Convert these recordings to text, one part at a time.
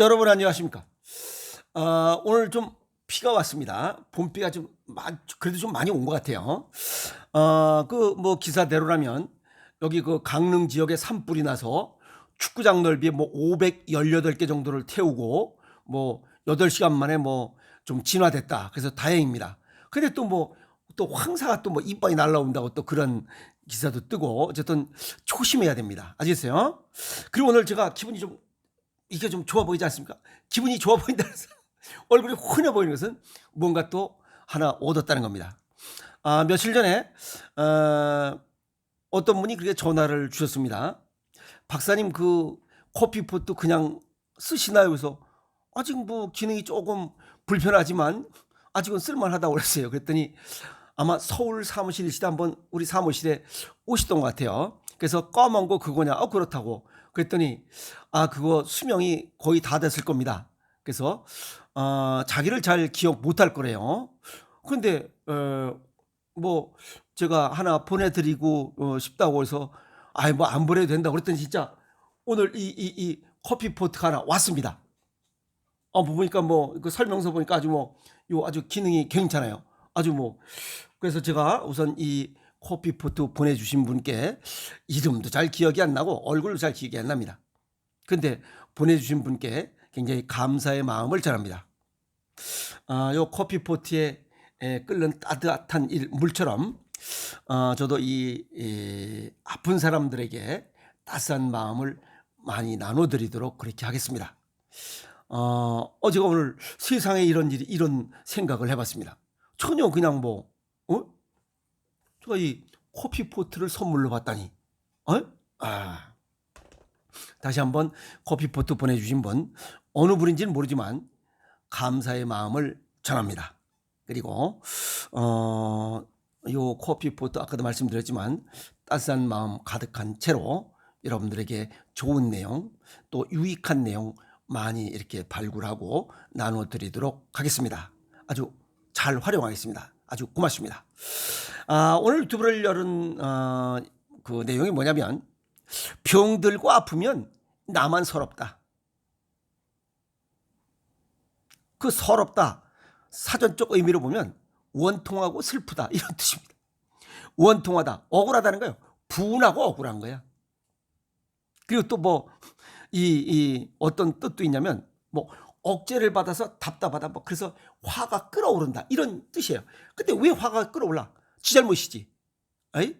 여러분 안녕하십니까? 어, 오늘 좀 비가 왔습니다. 봄비가 좀 많, 그래도 좀 많이 온 것 같아요. 어, 그 뭐 기사대로라면 여기 그 강릉 지역에 산불이 나서 축구장 넓이 뭐 518개 정도를 태우고 뭐 8시간 만에 뭐 좀 진화됐다. 그래서 다행입니다. 근데 또 뭐 또 황사가 또 뭐 이빨이 날라온다고 또 그런 기사도 뜨고 어쨌든 조심해야 됩니다. 아시겠어요? 그리고 오늘 제가 기분이 좀 이게 좀 좋아 보이지 않습니까? 기분이 좋아 보인다는 서 얼굴이 환해 보이는 것은 뭔가 또 하나 얻었다는 겁니다. 아, 며칠 전에 어, 어떤 분이 그렇게 전화를 주셨습니다. 박사님 그 커피포트 그냥 쓰시나요? 그래서 아직 뭐 기능이 조금 불편하지만 아직은 쓸만하다고 그랬어요. 그랬더니 아마 서울 사무실이시다 한번 우리 사무실에 오시던 것 같아요. 그래서 검은 거 그거냐? 어 그렇다고. 그랬더니 아 그거 수명이 거의 다 됐을 겁니다. 그래서 어, 자기를 잘 기억 못할 거래요. 근데 어, 뭐 제가 하나 보내드리고 어, 싶다고 해서 아이 뭐 안 보내도 된다 고 그랬더니 진짜 오늘 이 이 이 커피 포트가 하나 왔습니다. 어, 뭐 보니까 뭐 그 설명서 보니까 아주 뭐 요 아주 기능이 괜찮아요. 아주 뭐 그래서 제가 우선 이 커피 포트 보내주신 분께 이름도 잘 기억이 안 나고 얼굴도 잘 기억이 안 납니다. 근데 보내주신 분께 굉장히 감사의 마음을 전합니다. 아, 요 커피 포트에 에, 끓는 따뜻한 일, 물처럼 어, 저도 이, 이 아픈 사람들에게 따스한 마음을 많이 나눠드리도록 그렇게 하겠습니다. 어, 어, 제가 오늘 세상에 이런 일이, 이런 생각을 해봤습니다. 전혀 그냥 뭐, 어? 제가 이 커피 포트를 선물로 받다니, 어? 아. 다시 한번 커피 포트 보내주신 분, 어느 분인지는 모르지만, 감사의 마음을 전합니다. 그리고, 어, 요 커피 포트 아까도 말씀드렸지만, 따스한 마음 가득한 채로 여러분들에게 좋은 내용, 또 유익한 내용, 많이 이렇게 발굴하고 나눠 드리도록 하겠습니다. 아주 잘 활용하겠습니다. 아주 고맙습니다. 아, 오늘 유튜브를 열은 어, 그 내용이 뭐냐면 병들고 아프면 나만 서럽다. 그 서럽다 사전적 의미로 보면 원통하고 슬프다 이런 뜻입니다. 원통하다 억울하다는 거예요. 분하고 억울한 거야. 그리고 또 뭐 이, 이 어떤 뜻도 있냐면 뭐 억제를 받아서 답답하다 뭐 그래서 화가 끓어오른다 이런 뜻이에요. 근데 왜 화가 끓어올라? 지 잘못이지. 에이?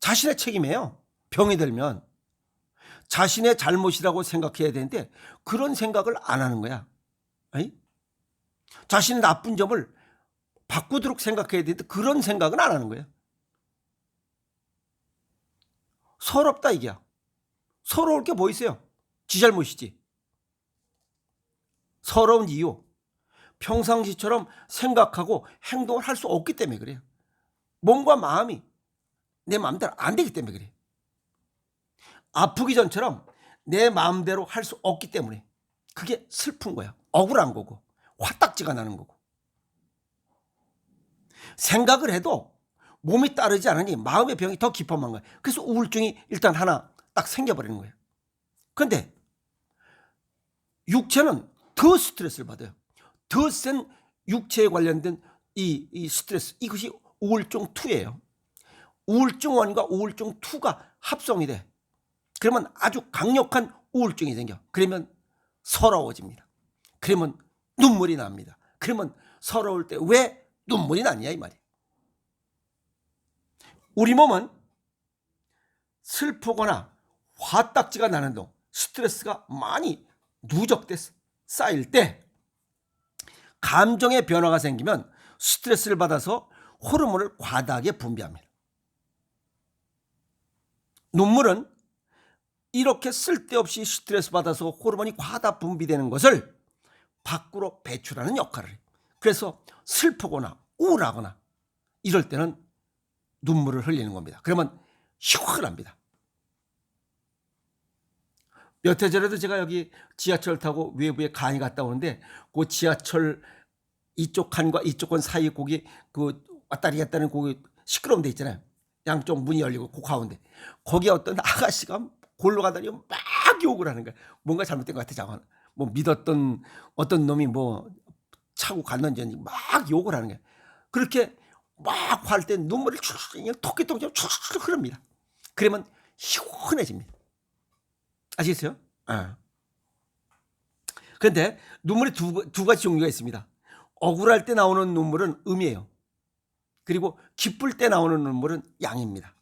자신의 책임이에요. 병이 들면 자신의 잘못이라고 생각해야 되는데 그런 생각을 안 하는 거야. 에이? 자신의 나쁜 점을 바꾸도록 생각해야 되는데 그런 생각은 안 하는 거야. 서럽다 이게야. 서러울 게 뭐 있어요? 지 잘못이지. 서러운 이유. 평상시처럼 생각하고 행동을 할 수 없기 때문에 그래요. 몸과 마음이 내 마음대로 안 되기 때문에 그래. 아프기 전처럼 내 마음대로 할 수 없기 때문에 그게 슬픈 거야. 억울한 거고 화딱지가 나는 거고. 생각을 해도 몸이 따르지 않으니 마음의 병이 더 깊어만 거야. 그래서 우울증이 일단 하나 딱 생겨버리는 거예요. 근데 육체는 더 스트레스를 받아요. 더 센 육체에 관련된 이, 이 스트레스 이것이 우울증 2예요. 우울증 1과 우울증 2가 합성이 돼. 그러면 아주 강력한 우울증이 생겨. 그러면 서러워집니다. 그러면 눈물이 납니다. 그러면 서러울 때 왜 눈물이 났냐 이 말이에요. 우리 몸은 슬프거나 화딱지가 나는 동 스트레스가 많이 누적돼 쌓일 때 감정의 변화가 생기면 스트레스를 받아서 호르몬을 과다하게 분비합니다. 눈물은 이렇게 쓸데없이 스트레스 받아서 호르몬이 과다 분비되는 것을 밖으로 배출하는 역할을 해요. 그래서 슬프거나 우울하거나 이럴 때는 눈물을 흘리는 겁니다. 그러면 시원합니다. 몇 해 전에도 제가 여기 지하철 타고 외부에 강의 갔다 오는데 그 지하철 이쪽 칸과 이쪽 칸 사이 거기 그 왔다리 갔다는 거기 시끄러운 데 있잖아요. 양쪽 문이 열리고 그 가운데 거기 어떤 아가씨가 골로 가다니 막 욕을 하는 거야. 뭔가 잘못된 것 같아. 잠깐 뭐 믿었던 어떤 놈이 뭐 차고 갔는지 막 욕을 하는 거예요. 그렇게 막할때 눈물이 출출 그냥 토끼똥처럼 출출 흐릅니다. 그러면 시원해집니다. 아시겠어요? 아. 그런데 눈물이 두, 두 가지 종류가 있습니다. 억울할 때 나오는 눈물은 음이에요. 그리고 기쁠 때 나오는 눈물은 양입니다.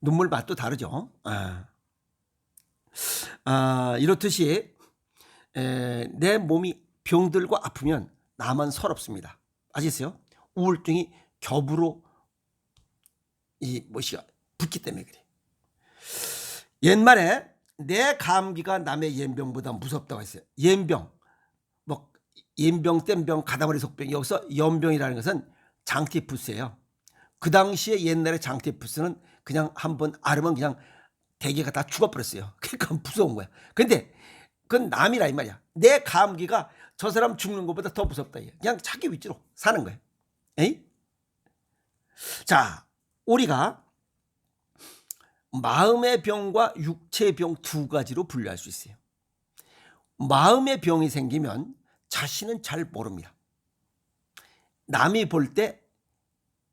눈물 맛도 다르죠. 아, 아 이렇듯이 에, 내 몸이 병들고 아프면 나만 서럽습니다. 아시겠어요? 우울증이 겹으로 이 뭐시가 붙기 때문에 그래. 옛말에 내 감기가 남의 연병보다 무섭다고 했어요. 연병. 뭐 연병, 땜병, 가다버리 속병. 여기서 연병이라는 것은 장티푸스예요. 그 당시에 옛날에 장티푸스는 그냥 한 번 앓으면 그냥 대개가 다 죽어버렸어요. 그러니까 무서운 거야. 근데 그건 남이라 이 말이야. 내 감기가 저 사람 죽는 것보다 더 무섭다. 그냥 자기 위치로 사는 거예요. 에이? 자, 우리가 마음의 병과 육체의 병 두 가지로 분류할 수 있어요. 마음의 병이 생기면 자신은 잘 모릅니다. 남이 볼 때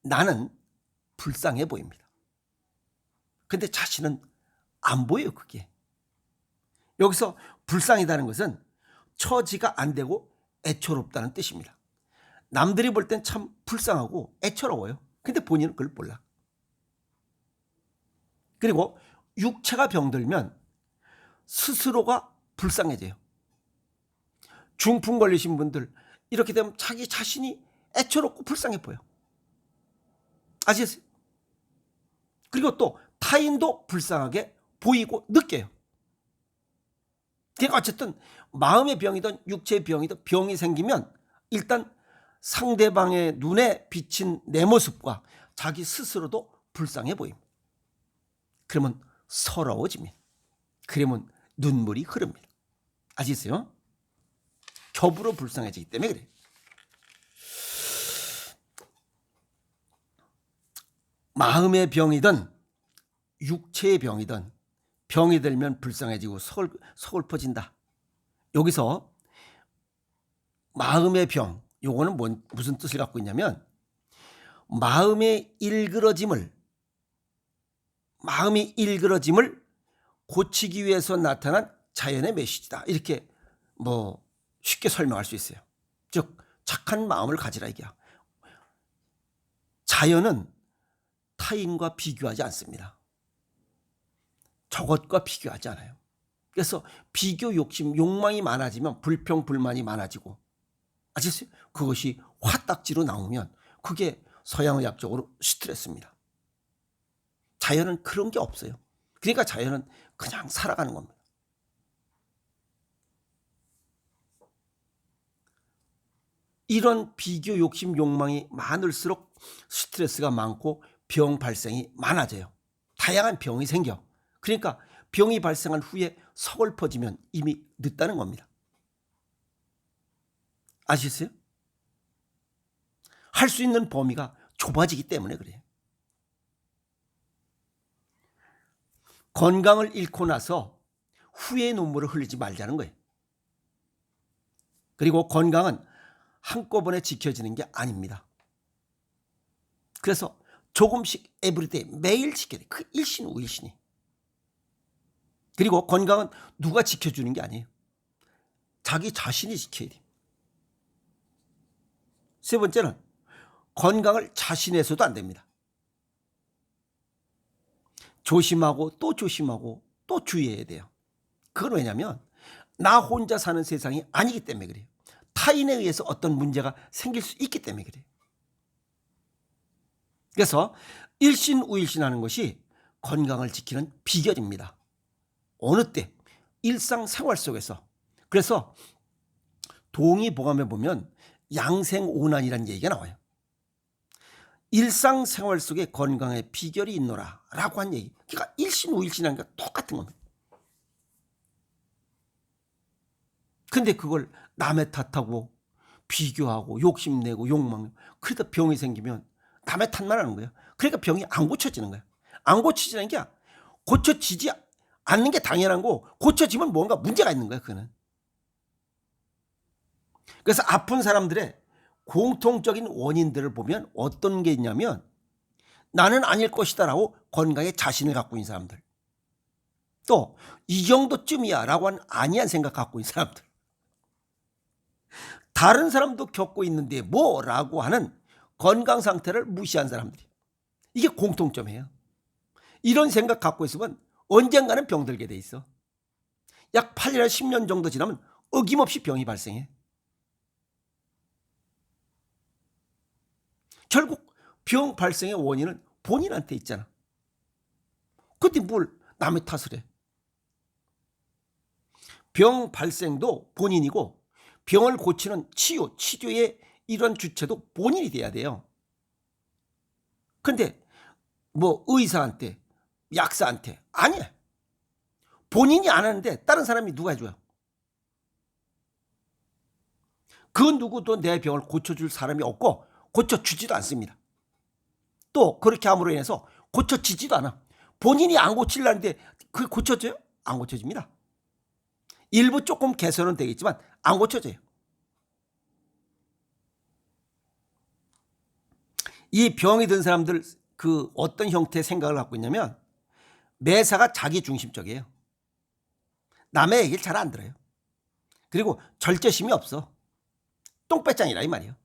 나는 불쌍해 보입니다. 근데 자신은 안 보여요, 그게. 여기서 불쌍이다는 것은 처지가 안 되고 애처롭다는 뜻입니다. 남들이 볼 땐 참 불쌍하고 애처로워요. 근데 본인은 그걸 몰라. 그리고 육체가 병들면 스스로가 불쌍해져요. 중풍 걸리신 분들 이렇게 되면 자기 자신이 애처롭고 불쌍해 보여. 아시겠어요? 그리고 또 타인도 불쌍하게 보이고 느껴요. 그러니까 어쨌든 마음의 병이든 육체의 병이든 병이 생기면 일단 상대방의 눈에 비친 내 모습과 자기 스스로도 불쌍해 보입니다. 그러면 서러워집니다. 그러면 눈물이 흐릅니다. 아시겠어요? 겹으로 불쌍해지기 때문에 그래요. 마음의 병이든 육체의 병이든 병이 들면 불쌍해지고 서글, 서글퍼진다. 여기서 마음의 병, 요거는 뭔, 무슨 뜻을 갖고 있냐면 마음의 일그러짐을 마음이 일그러짐을 고치기 위해서 나타난 자연의 메시지다. 이렇게 뭐 쉽게 설명할 수 있어요. 즉 착한 마음을 가지라 이게야. 자연은 타인과 비교하지 않습니다. 저것과 비교하지 않아요. 그래서 비교 욕심, 욕망이 많아지면 불평, 불만이 많아지고 아시겠어요? 그것이 화딱지로 나오면 그게 서양의학적으로 스트레스입니다. 자연은 그런 게 없어요. 그러니까 자연은 그냥 살아가는 겁니다. 이런 비교 욕심 욕망이 많을수록 스트레스가 많고 병 발생이 많아져요. 다양한 병이 생겨. 그러니까 병이 발생한 후에 서글퍼지면 이미 늦다는 겁니다. 아시겠어요? 할 수 있는 범위가 좁아지기 때문에 그래요. 건강을 잃고 나서 후에 눈물을 흘리지 말자는 거예요. 그리고 건강은 한꺼번에 지켜지는 게 아닙니다. 그래서 조금씩 에브리데이 매일 지켜야 돼. 그 일신 우일신이. 그리고 건강은 누가 지켜주는 게 아니에요. 자기 자신이 지켜야 돼. 세 번째는 건강을 자신에서도 안 됩니다. 조심하고 또 조심하고 또 주의해야 돼요. 그건 왜냐면 나 혼자 사는 세상이 아니기 때문에 그래요. 타인에 의해서 어떤 문제가 생길 수 있기 때문에 그래요. 그래서 일신 우일신하는 것이 건강을 지키는 비결입니다. 어느 때 일상생활 속에서 그래서 동의보감에 보면 양생오난이라는 얘기가 나와요. 일상생활 속에 건강의 비결이 있노라 라고 한 얘기. 그러니까 일신우일신하는 게 똑같은 겁니다. 근데 그걸 남의 탓하고 비교하고 욕심내고 욕망 그러다 병이 생기면 남의 탓만 하는 거예요. 그러니까 병이 안 고쳐지는 거예요. 안 고쳐지는 게 고쳐지지 않는 게 당연한 거 고쳐지면 뭔가 문제가 있는 거야 그거는. 그래서 아픈 사람들의 공통적인 원인들을 보면 어떤 게 있냐면 나는 아닐 것이다라고 건강에 자신을 갖고 있는 사람들. 또 이 정도쯤이야라고 하는 아니한 생각 갖고 있는 사람들. 다른 사람도 겪고 있는데 뭐라고 하는 건강 상태를 무시한 사람들이. 이게 공통점이에요. 이런 생각 갖고 있으면 언젠가는 병들게 돼 있어. 약 8년, 10년 정도 지나면 어김없이 병이 발생해. 결국 병 발생의 원인은 본인한테 있잖아. 근데 뭘 남의 탓을 해? 병 발생도 본인이고 병을 고치는 치유, 치료의 이런 주체도 본인이 돼야 돼요. 근데 뭐 의사한테, 약사한테 아니야. 본인이 안 하는데 다른 사람이 누가 해줘요? 그 누구도 내 병을 고쳐줄 사람이 없고 고쳐주지도 않습니다. 또 그렇게 함으로 인해서 고쳐지지도 않아. 본인이 안 고치려는데 그게 고쳐져요? 안 고쳐집니다. 일부 조금 개선은 되겠지만 안 고쳐져요. 이 병이 든 사람들 그 어떤 형태의 생각을 갖고 있냐면 매사가 자기 중심적이에요. 남의 얘기를 잘 안 들어요. 그리고 절제심이 없어. 똥배짱이라 이 말이에요.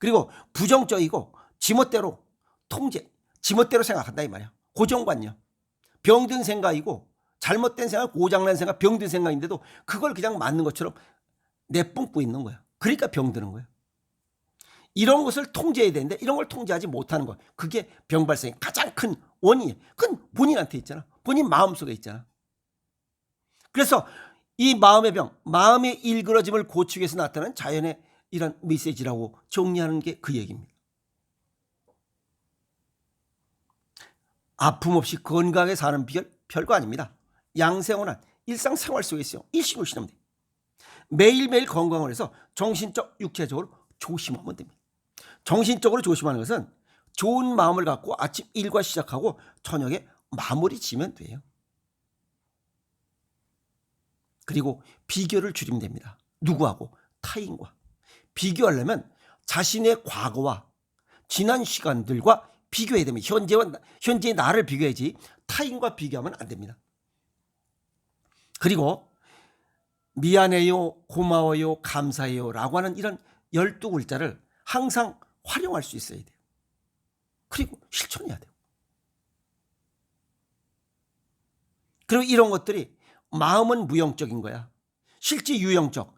그리고 부정적이고 지멋대로 통제, 지멋대로 생각한다 이 말이야. 고정관념. 병든 생각이고 잘못된 생각, 고장난 생각, 병든 생각인데도 그걸 그냥 맞는 것처럼 내뿜고 있는 거야. 그러니까 병드는 거야. 이런 것을 통제해야 되는데 이런 걸 통제하지 못하는 거. 그게 병 발생의 가장 큰 원인이에요. 그건 본인한테 있잖아. 본인 마음속에 있잖아. 그래서 이 마음의 병, 마음의 일그러짐을 고치기 위해서 나타나는 자연의 이런 메시지라고 정리하는 게 그 얘기입니다. 아픔 없이 건강하게 사는 비결 별거 아닙니다. 양생원한 일상생활 속에 있어요. 일시불시하면 돼요. 매일매일 건강을 해서 정신적, 육체적으로 조심하면 됩니다. 정신적으로 조심하는 것은 좋은 마음을 갖고 아침 일과 시작하고 저녁에 마무리 지면 돼요. 그리고 비교를 줄이면 됩니다. 누구하고? 타인과. 비교하려면 자신의 과거와 지난 시간들과 비교해야 됩니다. 현재와, 현재의 나를 비교해야지 타인과 비교하면 안 됩니다. 그리고 미안해요, 고마워요, 감사해요 라고 하는 이런 12글자를 항상 활용할 수 있어야 돼요. 그리고 실천해야 돼요. 그리고 이런 것들이 마음은 무형적인 거야. 실제 유형적.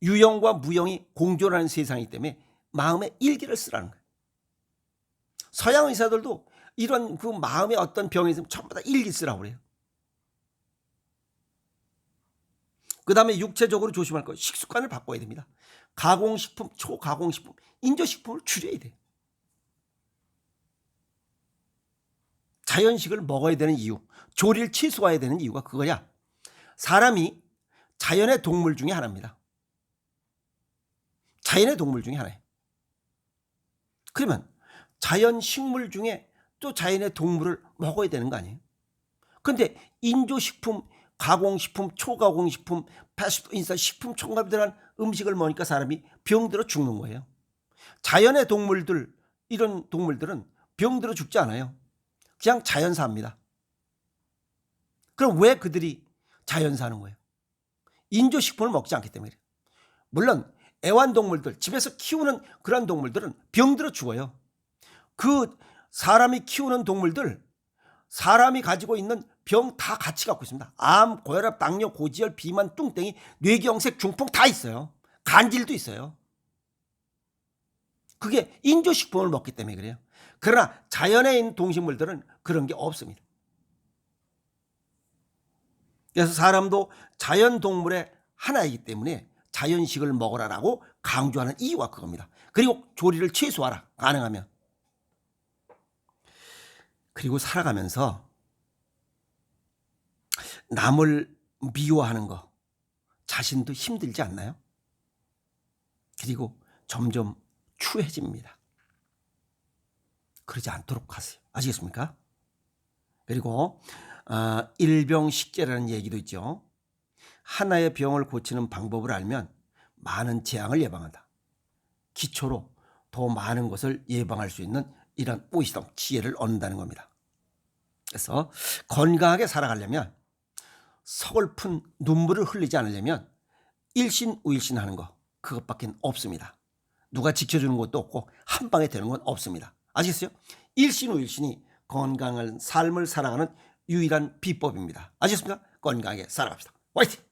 유형과 무형이 공존하는 세상이기 때문에 마음의 일기를 쓰라는 거예요. 서양 의사들도 이런 그 마음의 어떤 병이 있으면 전부 다 일기 쓰라고 그래요. 그 다음에 육체적으로 조심할 거 식습관을 바꿔야 됩니다. 가공식품, 초가공식품, 인조식품을 줄여야 돼. 자연식을 먹어야 되는 이유, 조리를 취소해야 되는 이유가 그거야. 사람이 자연의 동물 중에 하나입니다. 자연의 동물 중에 하나예요. 그러면 자연 식물 중에 또 자연의 동물을 먹어야 되는 거 아니에요? 근데 인조식품, 가공식품, 초가공식품, 패스트인사 식품 첨가이 들어간 음식을 먹으니까 사람이 병들어 죽는 거예요. 자연의 동물들, 이런 동물들은 병들어 죽지 않아요. 그냥 자연사입니다. 그럼 왜 그들이 자연사하는 거예요? 인조식품을 먹지 않기 때문에. 물론 애완동물들, 집에서 키우는 그런 동물들은 병들어 죽어요. 그 사람이 키우는 동물들, 사람이 가지고 있는 병 다 같이 갖고 있습니다. 암, 고혈압, 당뇨, 고지혈, 비만, 뚱땡이, 뇌경색, 중풍 다 있어요. 간질도 있어요. 그게 인조식품을 먹기 때문에 그래요. 그러나 자연에 있는 동식물들은 그런 게 없습니다. 그래서 사람도 자연 동물의 하나이기 때문에 자연식을 먹어라라고 강조하는 이유가 그겁니다. 그리고 조리를 최소화라 가능하면. 그리고 살아가면서 남을 미워하는 거 자신도 힘들지 않나요? 그리고 점점 추해집니다. 그러지 않도록 하세요. 아시겠습니까? 그리고 아, 일병식재라는 얘기도 있죠. 하나의 병을 고치는 방법을 알면 많은 재앙을 예방한다. 기초로 더 많은 것을 예방할 수 있는 이런 오이시덤 지혜를 얻는다는 겁니다. 그래서 건강하게 살아가려면 서글픈 눈물을 흘리지 않으려면 일신 우일신 하는 거 그것밖에 없습니다. 누가 지켜주는 것도 없고 한 방에 되는 건 없습니다. 아시겠어요? 일신 우일신이 건강한 삶을 살아가는 유일한 비법입니다. 아시겠습니까? 건강하게 살아갑시다. 화이팅!